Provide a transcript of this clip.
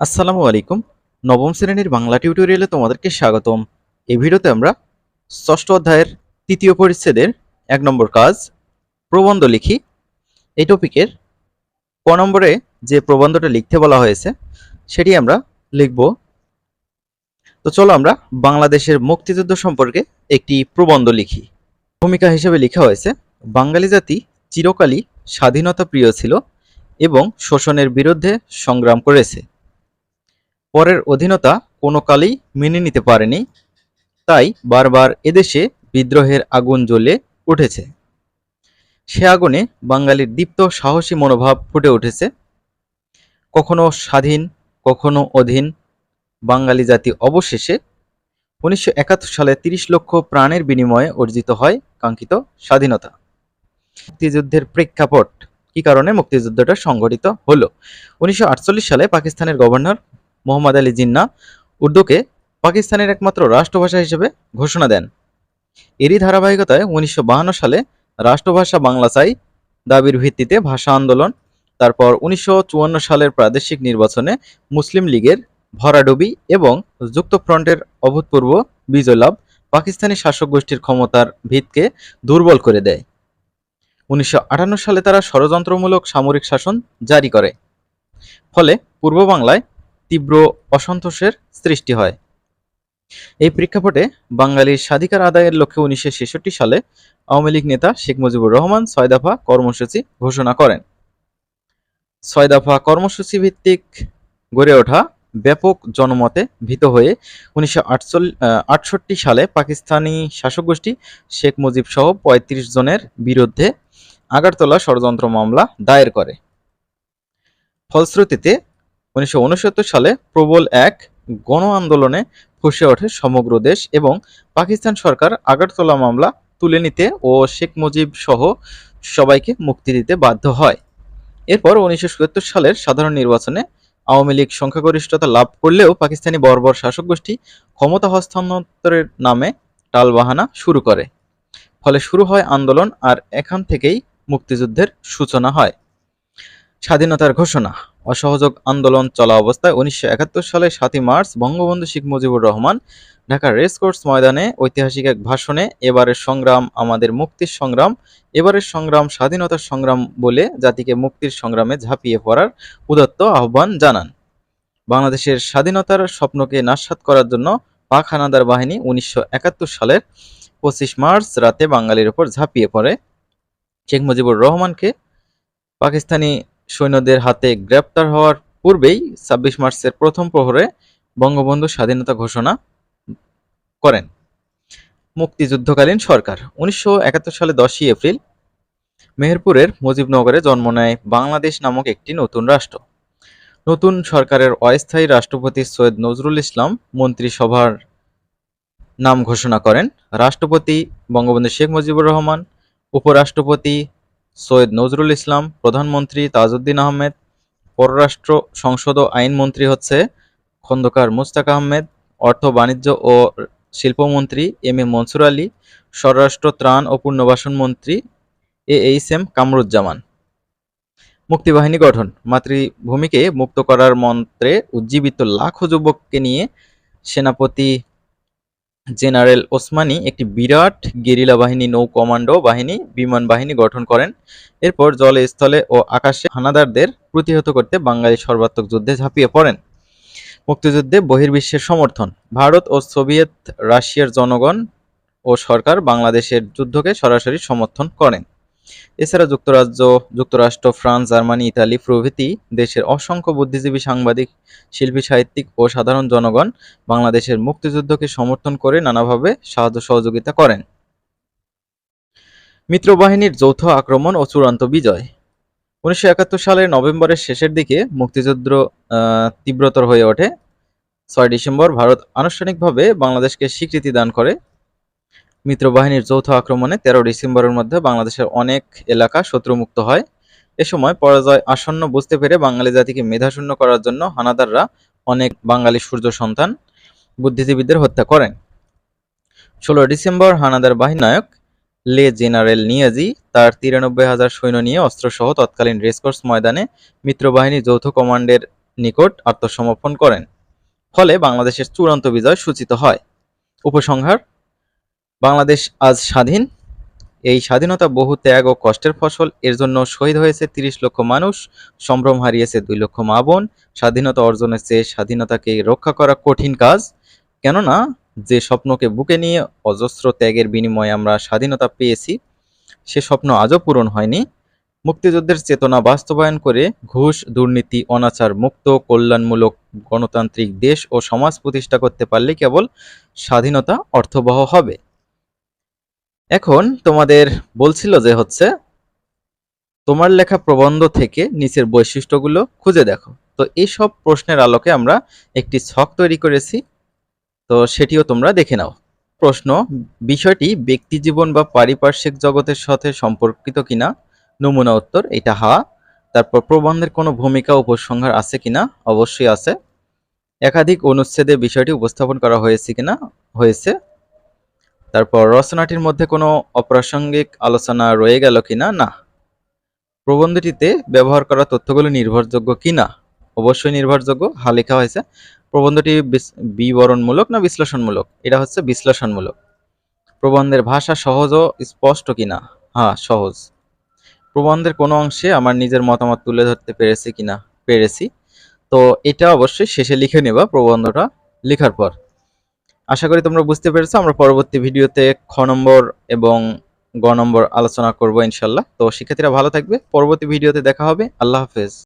আসসালামু আলাইকুম। নবম শ্রেণির বাংলা টিউটোরিয়ালে তোমাদেরকে স্বাগতম। এই ভিডিওতে আমরা ষষ্ঠ অধ্যায়ের তৃতীয় পরিচ্ছেদের এক নম্বর কাজ, প্রবন্ধ লিখি। এই টপিকের ক নম্বরে যে প্রবন্ধটা লিখতে বলা হয়েছে, সেটি আমরা লিখব। তো চলো আমরা বাংলাদেশের মুক্তিযুদ্ধ সম্পর্কে একটি প্রবন্ধ লিখি। ভূমিকা হিসেবে লেখা হয়েছে, বাঙালি জাতি চিরকালই স্বাধীনতা প্রিয় ছিল এবং শোষণের বিরুদ্ধে সংগ্রাম করেছে। পরের অধীনতা কোনো কালেই মেনে নিতে পারেনি। তাই বারবার এদেশে বিদ্রোহের আগুন জ্বলে উঠেছে। সে আগুনে বাঙালির দীপ্ত সাহসী মনোভাব ফুটে উঠেছে। কখনো স্বাধীন, কখনো অধীন বাঙালি জাতি অবশেষে উনিশশো একাত্তর সালে তিরিশ লক্ষ প্রাণের বিনিময়ে অর্জিত হয় কাঙ্ক্ষিত স্বাধীনতা। মুক্তিযুদ্ধের প্রেক্ষাপট কি কারণে মুক্তিযুদ্ধটা সংঘটিত হলো? উনিশশো আটচল্লিশ সালে পাকিস্তানের গভর্নর মোহাম্মদ আলী জিন্না উর্দুকে পাকিস্তানের একমাত্র রাষ্ট্রভাষা হিসেবে ঘোষণা দেন। এরই ধারাবাহিকতায় উনিশশো সালে রাষ্ট্রভাষা বাংলা চাই দাবির ভিত্তিতে ভাষা আন্দোলন, তারপর উনিশশো চুয়ান্ন সালের প্রাদেশিক নির্বাচনে মুসলিম লীগের ভরাডুবি এবং যুক্তফ্রন্টের অভূতপূর্ব বিজয় লাভ পাকিস্তানি শাসক গোষ্ঠীর ক্ষমতার ভিতকে দুর্বল করে দেয়। উনিশশো আটান্ন সালে তারা ষড়যন্ত্রমূলক সামরিক শাসন জারি করে। ফলে পূর্ব বাংলায় তীব্র অসন্তোষের সৃষ্টি হয়। এই প্রেক্ষাপটে বাঙালির স্বাধিকার আদায়ের লক্ষ্যে উনিশশো ছেষট্টি সালে আওয়ামী লীগ নেতা শেখ মুজিবুর রহমান ছয় দফা কর্মসূচি ঘোষণা করেন। ছয় দফা কর্মসূচি ভিত্তিক গড়ে ওঠা ব্যাপক জনমতে ভীত হয়ে উনিশশো আটষট্টি সালে পাকিস্তানি শাসক গোষ্ঠী শেখ মুজিব সহ পঁয়ত্রিশ জনের বিরুদ্ধে আগারতলা ষড়যন্ত্র মামলা দায়ের করে। ফলশ্রুতিতে উনিশশো উনসত্তর সালে প্রবল এক গণ আন্দোলনে ফুসে ওঠে সমগ্র দেশ এবং পাকিস্তান সরকার আগরতলা মামলা তুলে নিতে ও শেখ মুজিব সহ সবাইকে মুক্তি দিতে বাধ্য হয়। এরপর উনিশশো সালের সাধারণ নির্বাচনে আওয়ামী লীগ সংখ্যাগরিষ্ঠতা লাভ করলেও পাকিস্তানি বর্বর শাসক গোষ্ঠী ক্ষমতা হস্তান্তরের নামে টালবাহানা শুরু করে। ফলে শুরু হয় আন্দোলন আর এখান থেকেই মুক্তিযুদ্ধের সূচনা হয়। স্বাধীনতার ঘোষণা। অসহযোগ আন্দোলন চলা অবস্থায় উনিশশো একাত্তর সালে সাতই মার্চ বঙ্গবন্ধু শেখ মুজিবুর রহমান ঢাকার রেসকোর্স ময়দানে ঐতিহাসিক এক ভাষণে, এবারের সংগ্রাম আমাদের মুক্তির সংগ্রাম, এবারের সংগ্রাম স্বাধীনতার সংগ্রাম বলে জাতিকে মুক্তির সংগ্রামে ঝাঁপিয়ে পড়ার উদাত্ত আহ্বান জানান। বাংলাদেশের স্বাধীনতার স্বপ্নকে নাস্বাত করার জন্য পাক হানাদার বাহিনী উনিশশো একাত্তর সালের পঁচিশ মার্চ রাতে বাঙালির ওপর ঝাঁপিয়ে পড়ে। শেখ মুজিবুর রহমানকে পাকিস্তানি সৈন্যদের হাতে গ্রেপ্তার হওয়ার পূর্বেই ছাব্বিশ মার্চের প্রথম প্রহরে বঙ্গবন্ধু স্বাধীনতা ঘোষণা করেন। মুক্তিযুদ্ধকালীন সরকার, উনিশশো একাত্তর সালে দশই এপ্রিল, মেহেরপুরের মুজিবনগরে জন্ম নেয় বাংলাদেশ নামক একটি নতুন রাষ্ট্র। নতুন সরকারের অস্থায়ী রাষ্ট্রপতি সৈয়দ নজরুল ইসলাম মন্ত্রিসভার নাম ঘোষণা করেন। রাষ্ট্রপতি বঙ্গবন্ধু শেখ মুজিবুর রহমান, উপরাষ্ট্রপতি সৈয়দ নজরুল ইসলাম, প্রধানমন্ত্রী তাজউদ্দিন আহমেদ, পররাষ্ট্র সংসদ আইনমন্ত্রী হচ্ছে খন্দকার মুস্তাক আহমেদ, অর্থ বাণিজ্য ও শিল্পমন্ত্রী এম এ মনসুর আলী, স্বরাষ্ট্র, ত্রাণ ও পুনর্বাসন মন্ত্রী এ এইচ এম কামরুজ্জামান। মুক্তিবাহিনী গঠন, মাতৃভূমিকে মুক্ত করার মন্ত্রে উজ্জীবিত লাখো যুবককে নিয়ে সেনাপতি জেনারেল ওসমানী একটি বিরাট গেরিলা বাহিনী, নৌ কমান্ডো বাহিনী, বিমান বাহিনী গঠন করেন। এরপর জলে স্থলে ও আকাশে হানাদারদের প্রতিহত করতে বাঙালি সর্বাত্মক যুদ্ধে ঝাঁপিয়ে পড়েন। মুক্তিযুদ্ধে বহির্বিশ্বের সমর্থন। ভারত ও সোভিয়েত রাশিয়ার জনগণ ও সরকার বাংলাদেশের যুদ্ধকে সরাসরি সমর্থন করেন। এছাড়া যুক্তরাজ্য, যুক্তরাষ্ট্র, ফ্রান্স, জার্মানি, ইতালি প্রভৃতি দেশের অসংখ্য বুদ্ধিজীবী সাংবাদিক, শিল্পী, সাহিত্যিক ও সাধারণ জনগণ বাংলাদেশের মুক্তিযুদ্ধকে সমর্থন করে নানাভাবে সাহায্য সহযোগিতা করেন। মিত্রবাহিনীর যৌথ আক্রমণ ও চূড়ান্ত বিজয়। উনিশশো একাত্তর সালের নভেম্বরের শেষের দিকে মুক্তিযুদ্ধ তীব্রতর হয়ে ওঠে। ছয় ডিসেম্বর ভারত আনুষ্ঠানিকভাবে বাংলাদেশকে স্বীকৃতি দান করে। মিত্রবাহিনীর যৌথ আক্রমণে তেরো ডিসেম্বরের মধ্যে বাংলাদেশের অনেক এলাকা শত্রুমুক্ত হয়। এ সময় পরাজয় আসন্ন বুঝতে পেরে বাঙালি জাতিকে মেধাশূন্য করার জন্য হানাদাররা অনেক বাঙালি সূর্য সন্তান বুদ্ধিজীবীদের হত্যা করেন। ষোলো ডিসেম্বর হানাদার বাহিনী নায়ক লে জেনারেল নিয়াজি তার তিরানব্বই হাজার সৈন্য নিয়ে অস্ত্রসহ তৎকালীন রেসকোর্স ময়দানে মিত্রবাহিনী যৌথ কমান্ডের নিকট আত্মসমর্পণ করেন। ফলে বাংলাদেশের চূড়ান্ত বিজয় সূচিত হয়। উপসংহার বাংলাদেশ আজ স্বাধীন। এই স্বাধীনতা বহু ত্যাগ ও কষ্টের ফসল, এর জন্য শহীদ হয়েছে তিরিশ লক্ষ মানুষ, সম্ভ্রম হারিয়েছে দুই লক্ষ মা বোন। স্বাধীনতা অর্জনের চেয়ে স্বাধীনতাকে রক্ষা করা কঠিন কাজ। কেননা, যে স্বপ্নকে বুকে নিয়ে অজস্র ত্যাগের বিনিময়ে আমরা স্বাধীনতা পেয়েছি, সে স্বপ্ন আজও পূরণ হয়নি। মুক্তিযুদ্ধের চেতনা বাস্তবায়ন করে ঘুষ, দুর্নীতি, অনাচার, মুক্ত, কল্যাণমূলক গণতান্ত্রিক দেশ ও সমাজ প্রতিষ্ঠা করতে পারলে কেবল স্বাধীনতা অর্থবহ হবে। এখন তোমাদের বলছিল যে হচ্ছে, তোমার লেখা প্রবন্ধ থেকে নিচের বৈশিষ্ট্যগুলো খুঁজে দেখো। তো এইসব প্রশ্নের আলোকে আমরা একটি ছক তৈরি করেছি। তো সেটিও তোমরা দেখে নাও। প্রশ্ন, বিষয়টি ব্যক্তি জীবন বা পারিপার্শ্বিক জগতের সাথে সম্পর্কিত কিনা? নমুনা উত্তর, এটা হা। তারপর প্রবন্ধের কোনো ভূমিকা উপসংহার আছে কিনা? অবশ্যই আছে। একাধিক অনুচ্ছেদে বিষয়টি উপস্থাপন করা হয়েছে কিনা? হয়েছে। তারপর রচনাটির মধ্যে কোনো অপ্রাসঙ্গিক আলোচনা রয়ে গেল কিনা না? প্রবন্ধটিতে ব্যবহার করা তথ্যগুলো নির্ভরযোগ্য কিনা অবশ্যই নির্ভরযোগ্য। হা লেখা হয়েছে। প্রবন্ধটি বিবরণমূলক না বিশ্লেষণমূলক? এটা হচ্ছে বিশ্লেষণমূলক। প্রবন্ধের ভাষা সহজ ও স্পষ্ট কিনা হ্যাঁ সহজ। প্রবন্ধের কোনো অংশে আমার নিজের মতামত তুলে ধরতে পেরেছি কিনা পেরেছি। তো এটা অবশ্যই শেষে লিখে নেবা প্রবন্ধটা লেখার পর। আশা করি তোমরা বুঝতে পেরেছ, আমরা পরবর্তী ভিডিওতে খ নম্বর এবং গ নম্বর আলোচনা করব ইনশাল্লাহ। তো শিক্ষার্থীরা ভালো থাকবে, পরবর্তী ভিডিওতে দেখা হবে। আল্লাহ হাফেজ।